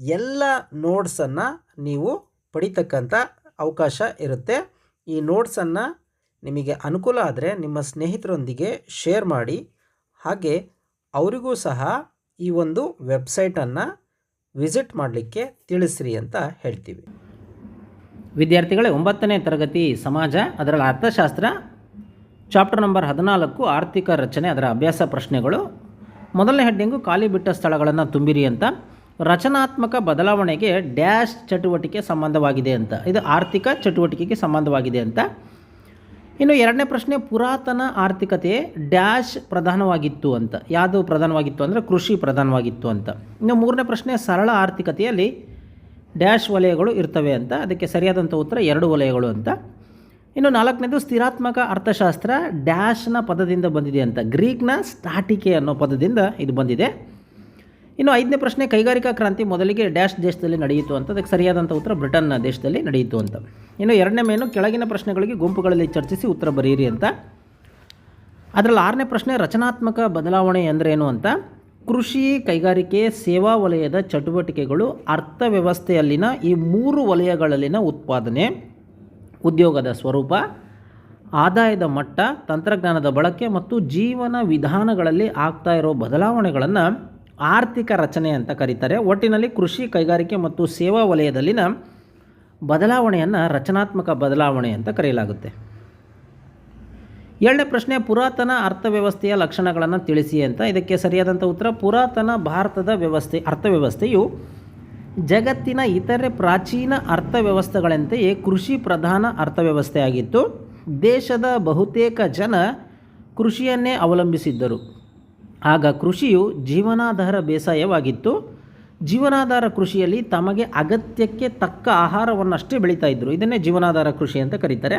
ಎಲ್ಲ ನೋಟ್ಸನ್ನು ನೀವು ಪಡಿತಕ್ಕಂಥ ಅವಕಾಶ ಇರುತ್ತೆ. ಈ ನೋಟ್ಸನ್ನು ನಿಮಗೆ ಅನುಕೂಲ ಆದರೆ ನಿಮ್ಮ ಸ್ನೇಹಿತರೊಂದಿಗೆ ಶೇರ್ ಮಾಡಿ. ಹಾಗೆ ಅವರಿಗೂ ಸಹ ಈ ಒಂದು ವೆಬ್ಸೈಟನ್ನು ವಿಸಿಟ್ ಮಾಡಲಿಕ್ಕೆ ತಿಳಿಸ್ರಿ ಅಂತ ಹೇಳ್ತೀವಿ. ವಿದ್ಯಾರ್ಥಿಗಳೇ, ಒಂಬತ್ತನೇ ತರಗತಿ ಸಮಾಜ, ಅದರಲ್ಲಿ ಅರ್ಥಶಾಸ್ತ್ರ, ಚಾಪ್ಟರ್ ನಂಬರ್ ಹದಿನಾಲ್ಕು, ಆರ್ಥಿಕ ರಚನೆ, ಅದರ ಅಭ್ಯಾಸ ಪ್ರಶ್ನೆಗಳು. ಮೊದಲನೇ ಹೆಡ್ಡಿಂಗು ಖಾಲಿ ಬಿಟ್ಟ ಸ್ಥಳಗಳನ್ನು ತುಂಬಿರಿ ಅಂತ. ರಚನಾತ್ಮಕ ಬದಲಾವಣೆಗೆ ಡ್ಯಾಶ್ ಚಟುವಟಿಕೆ ಸಂಬಂಧವಾಗಿದೆ ಅಂತ. ಇದು ಆರ್ಥಿಕ ಚಟುವಟಿಕೆಗೆ ಸಂಬಂಧವಾಗಿದೆ ಅಂತ. ಇನ್ನು ಎರಡನೇ ಪ್ರಶ್ನೆ, ಪುರಾತನ ಆರ್ಥಿಕತೆ ಡ್ಯಾಶ್ ಪ್ರಧಾನವಾಗಿತ್ತು ಅಂತ. ಯಾವುದು ಪ್ರಧಾನವಾಗಿತ್ತು ಅಂದರೆ ಕೃಷಿ ಪ್ರಧಾನವಾಗಿತ್ತು ಅಂತ. ಇನ್ನು ಮೂರನೇ ಪ್ರಶ್ನೆ, ಸರಳ ಆರ್ಥಿಕತೆಯಲ್ಲಿ ಡ್ಯಾಶ್ ವಲಯಗಳು ಇರ್ತವೆ ಅಂತ. ಅದಕ್ಕೆ ಸರಿಯಾದಂಥ ಉತ್ತರ, ಎರಡು ವಲಯಗಳು ಅಂತ. ಇನ್ನು ನಾಲ್ಕನೇದು, ಸ್ಥಿರಾತ್ಮಕ ಅರ್ಥಶಾಸ್ತ್ರ ಡ್ಯಾಶ್ನ ಪದದಿಂದ ಬಂದಿದೆ ಅಂತ. ಗ್ರೀಕ್ನ ಸ್ಟಾಟಿಕೆ ಅನ್ನೋ ಪದದಿಂದ ಇದು ಬಂದಿದೆ. ಇನ್ನು ಐದನೇ ಪ್ರಶ್ನೆ, ಕೈಗಾರಿಕಾ ಕ್ರಾಂತಿ ಮೊದಲಿಗೆ ಡ್ಯಾಶ್ ದೇಶದಲ್ಲಿ ನಡೆಯಿತು ಅಂತ, ಅದಕ್ಕೆ ಸರಿಯಾದಂಥ ಉತ್ತರ ಬ್ರಿಟನ್ ದೇಶದಲ್ಲಿ ನಡೆಯಿತು ಅಂತ. ಇನ್ನು ಎರಡನೇ ಮೇನು, ಕೆಳಗಿನ ಪ್ರಶ್ನೆಗಳಿಗೆ ಗುಂಪುಗಳಲ್ಲಿ ಚರ್ಚಿಸಿ ಉತ್ತರ ಬರೆಯಿರಿ ಅಂತ. ಅದರಲ್ಲಿ ಆರನೇ ಪ್ರಶ್ನೆ, ರಚನಾತ್ಮಕ ಬದಲಾವಣೆ ಅಂದ್ರೇನು ಅಂತ. ಕೃಷಿ, ಕೈಗಾರಿಕೆ, ಸೇವಾ ವಲಯದ ಚಟುವಟಿಕೆಗಳು ಅರ್ಥವ್ಯವಸ್ಥೆಯಲ್ಲಿನ ಈ ಮೂರು ವಲಯಗಳಲ್ಲಿನ ಉತ್ಪಾದನೆ, ಉದ್ಯೋಗದ ಸ್ವರೂಪ, ಆದಾಯದ ಮಟ್ಟ, ತಂತ್ರಜ್ಞಾನದ ಬಳಕೆ ಮತ್ತು ಜೀವನ ವಿಧಾನಗಳಲ್ಲಿ ಆಗ್ತಾ ಇರೋ ಬದಲಾವಣೆಗಳನ್ನು ಆರ್ಥಿಕ ರಚನೆ ಅಂತ ಕರೀತಾರೆ. ಒಟ್ಟಿನಲ್ಲಿ ಕೃಷಿ ಕೈಗಾರಿಕೆ ಮತ್ತು ಸೇವಾ ವಲಯದಲ್ಲಿನ ಬದಲಾವಣೆಯನ್ನು ರಚನಾತ್ಮಕ ಬದಲಾವಣೆ ಅಂತ ಕರೆಯಲಾಗುತ್ತೆ. ಎರಡನೇ ಪ್ರಶ್ನೆ, ಪುರಾತನ ಅರ್ಥವ್ಯವಸ್ಥೆಯ ಲಕ್ಷಣಗಳನ್ನು ತಿಳಿಸಿ ಅಂತ. ಇದಕ್ಕೆ ಸರಿಯಾದಂಥ ಉತ್ತರ, ಪುರಾತನ ಭಾರತದ ವ್ಯವಸ್ಥೆ, ಅರ್ಥವ್ಯವಸ್ಥೆಯು ಜಗತ್ತಿನ ಇತರೆ ಪ್ರಾಚೀನ ಅರ್ಥವ್ಯವಸ್ಥೆಗಳಂತೆಯೇ ಕೃಷಿ ಪ್ರಧಾನ ಅರ್ಥವ್ಯವಸ್ಥೆಯಾಗಿತ್ತು. ದೇಶದ ಬಹುತೇಕ ಜನ ಕೃಷಿಯನ್ನೇ ಅವಲಂಬಿಸಿದ್ದರು. ಆಗ ಕೃಷಿಯು ಜೀವನಾಧಾರ ಬೇಸಾಯವಾಗಿತ್ತು. ಜೀವನಾಧಾರ ಕೃಷಿಯಲ್ಲಿ ತಮಗೆ ಅಗತ್ಯಕ್ಕೆ ತಕ್ಕ ಆಹಾರವನ್ನಷ್ಟೇ ಬೆಳೀತಾ ಇದ್ದರು ಇದನ್ನೇ ಜೀವನಾಧಾರ ಕೃಷಿ ಅಂತ ಕರೀತಾರೆ.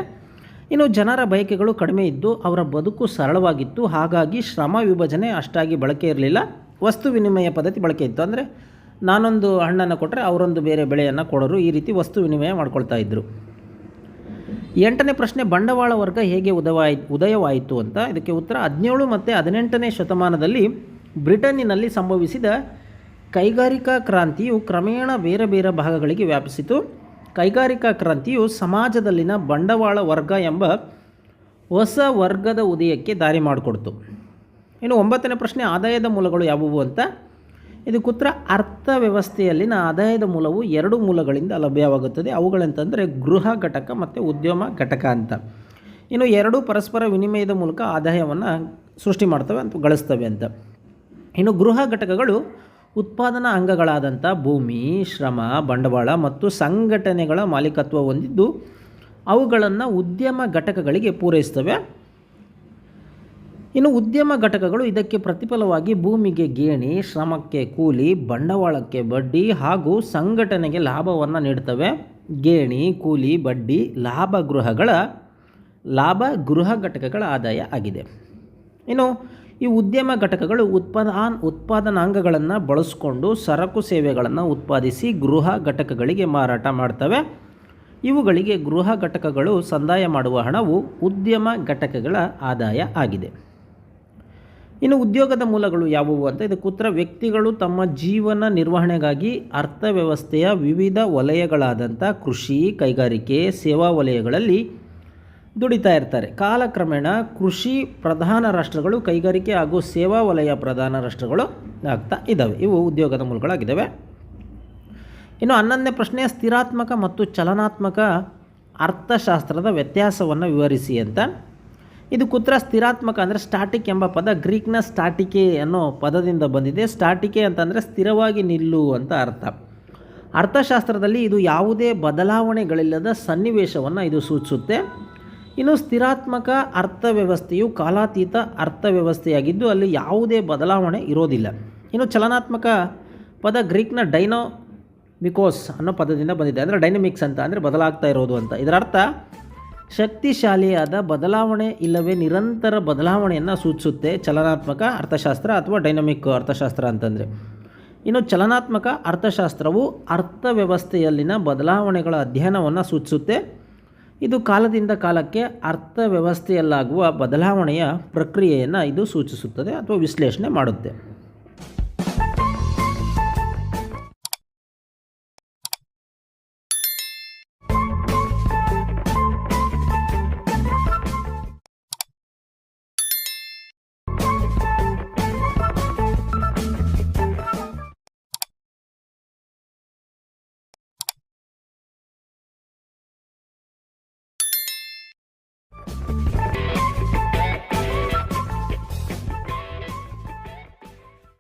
ಇನ್ನು ಜನರ ಬಯಕೆಗಳು ಕಡಿಮೆ ಇದ್ದು ಅವರ ಬದುಕು ಸರಳವಾಗಿತ್ತು. ಹಾಗಾಗಿ ಶ್ರಮ ವಿಭಜನೆ ಅಷ್ಟಾಗಿ ಬಳಕೆ ಇರಲಿಲ್ಲ. ವಸ್ತು ವಿನಿಮಯ ಪದ್ಧತಿ ಬಳಕೆ ಇತ್ತು. ಅಂದರೆ ನಾನೊಂದು ಹಣ್ಣನ್ನು ಕೊಟ್ಟರೆ ಅವರೊಂದು ಬೇರೆ ಬೆಳೆಯನ್ನು ಕೊಡೋರು ಈ ರೀತಿ ವಸ್ತು ವಿನಿಮಯ ಮಾಡ್ಕೊಳ್ತಾ ಇದ್ದರು ಎಂಟನೇ ಪ್ರಶ್ನೆ ಬಂಡವಾಳ ವರ್ಗ ಹೇಗೆ ಉದವಾಯ್, ಉದಯವಾಯಿತು ಅಂತ. ಇದಕ್ಕೆ ಉತ್ತರ ಹದಿನೇಳು ಮತ್ತು ಹದಿನೆಂಟನೇ ಶತಮಾನದಲ್ಲಿ ಬ್ರಿಟನ್ನಿನಲ್ಲಿ ಸಂಭವಿಸಿದ ಕೈಗಾರಿಕಾ ಕ್ರಾಂತಿಯು ಕ್ರಮೇಣ ಬೇರೆ ಬೇರೆ ಭಾಗಗಳಿಗೆ ವ್ಯಾಪಿಸಿತು. ಕೈಗಾರಿಕಾ ಕ್ರಾಂತಿಯು ಸಮಾಜದಲ್ಲಿನ ಬಂಡವಾಳ ವರ್ಗ ಎಂಬ ಹೊಸ ವರ್ಗದ ಉದಯಕ್ಕೆ ದಾರಿ ಮಾಡಿಕೊಡ್ತು. ಇನ್ನು ಒಂಬತ್ತನೇ ಪ್ರಶ್ನೆ ಆದಾಯದ ಮೂಲಗಳು ಯಾವುವು ಅಂತ. ಇದಕ್ಕುತ್ತರ ಅರ್ಥವ್ಯವಸ್ಥೆಯಲ್ಲಿನ ಆದಾಯದ ಮೂಲವು ಎರಡು ಮೂಲಗಳಿಂದ ಲಭ್ಯವಾಗುತ್ತದೆ. ಅವುಗಳಂತಂದರೆ ಗೃಹ ಘಟಕ ಮತ್ತು ಉದ್ಯಮ ಘಟಕ ಅಂತ. ಇನ್ನು ಎರಡೂ ಪರಸ್ಪರ ವಿನಿಮಯದ ಮೂಲಕ ಆದಾಯವನ್ನು ಸೃಷ್ಟಿ ಮಾಡ್ತವೆ ಅಂತ ಗಳಿಸ್ತವೆ ಅಂತ. ಇನ್ನು ಗೃಹ ಘಟಕಗಳು ಉತ್ಪಾದನಾ ಅಂಗಗಳಾದಂಥ ಭೂಮಿ, ಶ್ರಮ, ಬಂಡವಾಳ ಮತ್ತು ಸಂಘಟನೆಗಳ ಮಾಲೀಕತ್ವ ಹೊಂದಿದ್ದು ಅವುಗಳನ್ನು ಉದ್ಯಮ ಘಟಕಗಳಿಗೆ ಪೂರೈಸ್ತವೆ. ಇನ್ನು ಉದ್ಯಮ ಘಟಕಗಳು ಇದಕ್ಕೆ ಪ್ರತಿಫಲವಾಗಿ ಭೂಮಿಗೆ ಗೇಣಿ, ಶ್ರಮಕ್ಕೆ ಕೂಲಿ, ಬಂಡವಾಳಕ್ಕೆ ಬಡ್ಡಿ ಹಾಗೂ ಸಂಘಟನೆಗೆ ಲಾಭವನ್ನು ನೀಡ್ತವೆ. ಗೇಣಿ, ಕೂಲಿ, ಬಡ್ಡಿ ಲಾಭ ಗೃಹಗಳ ಲಾಭ ಗೃಹ ಘಟಕಗಳ ಆದಾಯ ಆಗಿದೆ. ಇನ್ನು ಈ ಉದ್ಯಮ ಘಟಕಗಳು ಉತ್ಪಾದನಾ, ಉತ್ಪಾದನಾಂಗಗಳನ್ನು ಬಳಸಿಕೊಂಡು ಸರಕು ಸೇವೆಗಳನ್ನು ಉತ್ಪಾದಿಸಿ ಗೃಹ ಘಟಕಗಳಿಗೆ ಮಾರಾಟ ಮಾಡ್ತವೆ. ಇವುಗಳಿಗೆ ಗೃಹ ಘಟಕಗಳು ಸಂದಾಯ ಮಾಡುವ ಹಣವು ಉದ್ಯಮ ಘಟಕಗಳ ಆದಾಯ ಆಗಿದೆ. ಇನ್ನು ಉದ್ಯೋಗದ ಮೂಲಗಳು ಯಾವುವು ಅಂತ ಇದಕ್ಕೆ ಉತ್ತರ, ವ್ಯಕ್ತಿಗಳು ತಮ್ಮ ಜೀವನ ನಿರ್ವಹಣೆಗಾಗಿ ಅರ್ಥವ್ಯವಸ್ಥೆಯ ವಿವಿಧ ವಲಯಗಳಾದಂಥ ಕೃಷಿ, ಕೈಗಾರಿಕೆ, ಸೇವಾ ವಲಯಗಳಲ್ಲಿ ದುಡಿತಾ ಇರ್ತಾರೆ. ಕಾಲಕ್ರಮೇಣ ಕೃಷಿ ಪ್ರಧಾನ ರಾಷ್ಟ್ರಗಳು, ಕೈಗಾರಿಕೆ ಹಾಗೂ ಸೇವಾ ವಲಯ ಪ್ರಧಾನ ರಾಷ್ಟ್ರಗಳು ಆಗ್ತಾ ಇದ್ದಾವೆ. ಇವು ಉದ್ಯೋಗದ ಮೂಲಗಳಾಗಿದ್ದಾವೆ. ಇನ್ನು ಹನ್ನೊಂದನೇ ಪ್ರಶ್ನೆ, ಸ್ಥಿರಾತ್ಮಕ ಮತ್ತು ಚಲನಾತ್ಮಕ ಅರ್ಥಶಾಸ್ತ್ರದ ವ್ಯತ್ಯಾಸವನ್ನು ವಿವರಿಸಿ ಅಂತ. ಇದು ಕುತ್ರ ಸ್ಥಿರಾತ್ಮಕ ಅಂದರೆ ಸ್ಟಾಟಿಕ್ ಎಂಬ ಪದ, ಗ್ರೀಕ್ನ ಸ್ಟಾಟಿಕೆ ಅನ್ನೋ ಪದದಿಂದ ಬಂದಿದೆ. ಸ್ಟಾಟಿಕೆ ಅಂತಂದರೆ ಸ್ಥಿರವಾಗಿ ನಿಲ್ಲು ಅಂತ ಅರ್ಥ. ಅರ್ಥಶಾಸ್ತ್ರದಲ್ಲಿ ಇದು ಯಾವುದೇ ಬದಲಾವಣೆಗಳಿಲ್ಲದ ಸನ್ನಿವೇಶವನ್ನು ಇದು ಸೂಚಿಸುತ್ತೆ. ಇನ್ನು ಸ್ಥಿರಾತ್ಮಕ ಅರ್ಥವ್ಯವಸ್ಥೆಯು ಕಾಲಾತೀತ ಅರ್ಥವ್ಯವಸ್ಥೆಯಾಗಿದ್ದು ಅಲ್ಲಿ ಯಾವುದೇ ಬದಲಾವಣೆ ಇರೋದಿಲ್ಲ. ಇನ್ನು ಚಲನಾತ್ಮಕ ಪದ ಗ್ರೀಕ್ನ ಡೈನೋ ಮಿಕೋಸ್ ಅನ್ನೋ ಪದದಿಂದ ಬಂದಿದೆ. ಅಂದರೆ ಡೈನಮಿಕ್ಸ್ ಅಂತ ಅಂದರೆ ಬದಲಾಗ್ತಾ ಇರೋದು ಅಂತ. ಇದರ ಅರ್ಥ ಶಕ್ತಿಶಾಲಿಯಾದ ಬದಲಾವಣೆ ಇಲ್ಲವೇ ನಿರಂತರ ಬದಲಾವಣೆಯನ್ನು ಸೂಚಿಸುತ್ತೆ ಚಲನಾತ್ಮಕ ಅರ್ಥಶಾಸ್ತ್ರ ಅಥವಾ ಡೈನಮಿಕ್ ಅರ್ಥಶಾಸ್ತ್ರ ಅಂತಂದರೆ. ಇನ್ನು ಚಲನಾತ್ಮಕ ಅರ್ಥಶಾಸ್ತ್ರವು ಅರ್ಥವ್ಯವಸ್ಥೆಯಲ್ಲಿನ ಬದಲಾವಣೆಗಳ ಅಧ್ಯಯನವನ್ನು ಸೂಚಿಸುತ್ತೆ. ಇದು ಕಾಲದಿಂದ ಕಾಲಕ್ಕೆ ಅರ್ಥವ್ಯವಸ್ಥೆಯಲ್ಲಾಗುವ ಬದಲಾವಣೆಯ ಪ್ರಕ್ರಿಯೆಯನ್ನು ಇದು ಸೂಚಿಸುತ್ತದೆ ಅಥವಾ ವಿಶ್ಲೇಷಣೆ ಮಾಡುತ್ತೆ.